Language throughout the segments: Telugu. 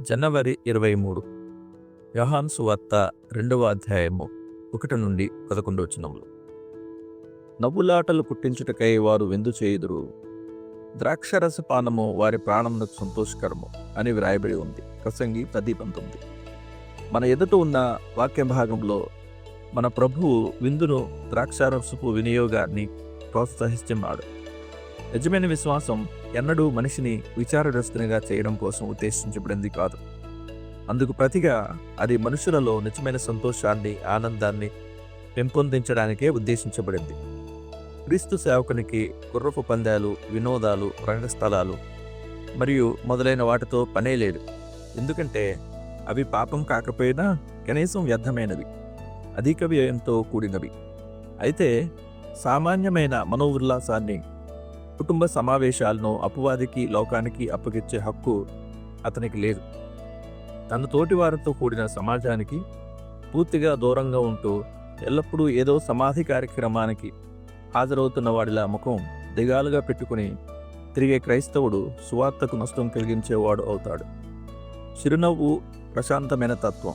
జనవరి ఇరవై మూడు. యోహాన్ సువార్త రెండవ అధ్యాయము ఒకటి నుండి పదకొండు వచనములు. నవ్వులాటలు పుట్టించుటకై వారు విందు చేయుదురు. ద్రాక్షరస పానము వారి ప్రాణమునకు సంతోషకరము అని వ్రాయబడి ఉంది. ప్రసంగి పది పంతొమ్మిది. మన ఎదుట ఉన్న వాక్య భాగంలో మన ప్రభువు విందును ద్రాక్షారసపు వినియోగాన్ని ప్రోత్సహిస్తున్నాడు నిజమైన విశ్వాసం ఎన్నడూ మనిషిని విచారగ్రస్తునిగా చేయడం కోసం ఉద్దేశించబడింది కాదు. అందుకు ప్రతిగా అది మనుషులలో నిజమైన సంతోషాన్ని ఆనందాన్ని పెంపొందించడానికే ఉద్దేశించబడింది. క్రీస్తు సేవకునికి గుర్రపు పందాలు వినోదాలు రంగస్థలాలు మరియు మొదలైన వాటితో పనే లేదు. ఎందుకంటే అవి పాపం కాకపోయినా కనీసం వ్యర్థమైనవి అధిక వ్యయంతో కూడినవి. అయితే సామాన్యమైన మనోల్లాసాన్ని కుటుంబ సమావేశాలను అపవాదికి లోకానికి అప్పగించే హక్కు అతనికి లేదు. తన తోటి వారితో కూడిన సమాజానికి పూర్తిగా దూరంగా ఉంటూ ఎల్లప్పుడూ ఏదో సమాధి కార్యక్రమానికి హాజరవుతున్న వాడిలా ముఖం దిగాలుగా పెట్టుకుని తిరిగే క్రైస్తవుడు సువార్తకు నష్టం కలిగించేవాడు అవుతాడు. చిరునవ్వు ప్రశాంతమైన తత్వం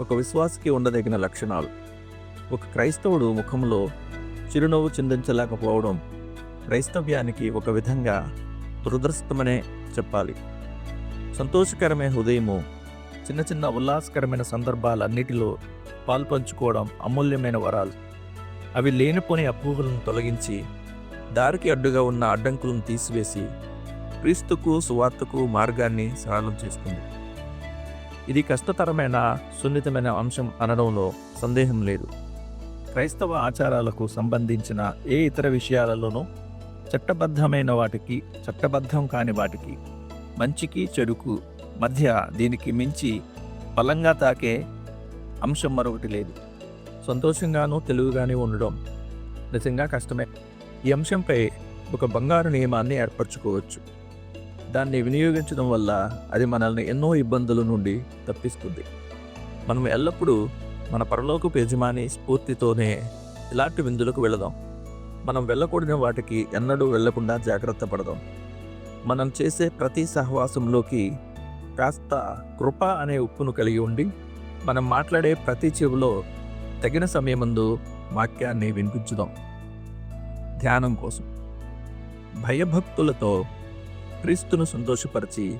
ఒక విశ్వాసకి ఉండదగిన లక్షణాలు. ఒక క్రైస్తవుడు ముఖంలో చిరునవ్వు చిందించలేకపోవడం క్రైస్తవ్యానికి ఒక విధంగా దురదృష్టమనే చెప్పాలి. సంతోషకరమైన హృదయము చిన్న చిన్న ఉల్లాసకరమైన సందర్భాలన్నిటిలో పాల్పంచుకోవడం అమూల్యమైన వరాలు. అవి లేనిపోని అపోహలను తొలగించి దారికి అడ్డుగా ఉన్న అడ్డంకులను తీసివేసి క్రీస్తుకు సువార్తకు మార్గాన్ని సరళం చేస్తుంది. ఇది కష్టతరమైన సున్నితమైన అంశం అనడంలో సందేహం లేదు. క్రైస్తవ ఆచారాలకు సంబంధించిన ఏ ఇతర విషయాలలోనూ చట్టబద్ధమైన వాటికి చట్టబద్ధం కాని వాటికి మంచికి చెడుకు మధ్య దీనికి మించి బలంగా తాకే అంశం మరొకటి లేదు. సంతోషంగానూ తెలుగుగానే ఉండడం నిజంగా కష్టమే. ఈ అంశంపై ఒక బంగారు నియమాన్ని ఏర్పరచుకోవచ్చు. దాన్ని వినియోగించడం వల్ల అది మనల్ని ఎన్నో ఇబ్బందుల నుండి తప్పిస్తుంది. మనం ఎల్లప్పుడూ మన పరలోకపు యజమాని స్ఫూర్తితోనే ఇలాంటి విందులకు వెళదాం. మనం వెళ్ళకూడని వాటికి ఎన్నడూ వెళ్ళకుండా జాగ్రత్త పడదాం. మనం చేసే ప్రతి సహవాసంలోకి కాస్త కృప అనే ఉప్పును కలిగి ఉండి మనం మాట్లాడే ప్రతి చెవిలో తగిన సమయముందు వాక్యాన్ని వినిపించుదాం. ధ్యానం కోసం. భయభక్తులతో క్రీస్తును సంతోషపరిచి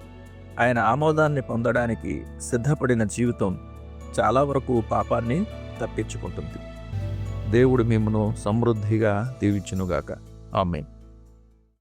ఆయన ఆమోదాన్ని పొందడానికి సిద్ధపడిన జీవితం చాలా వరకు పాపాన్ని తప్పించుకుంటుంది. దేవుడు మిమ్మను సమృద్ధిగా దీవించునుగాక. ఆమెన్.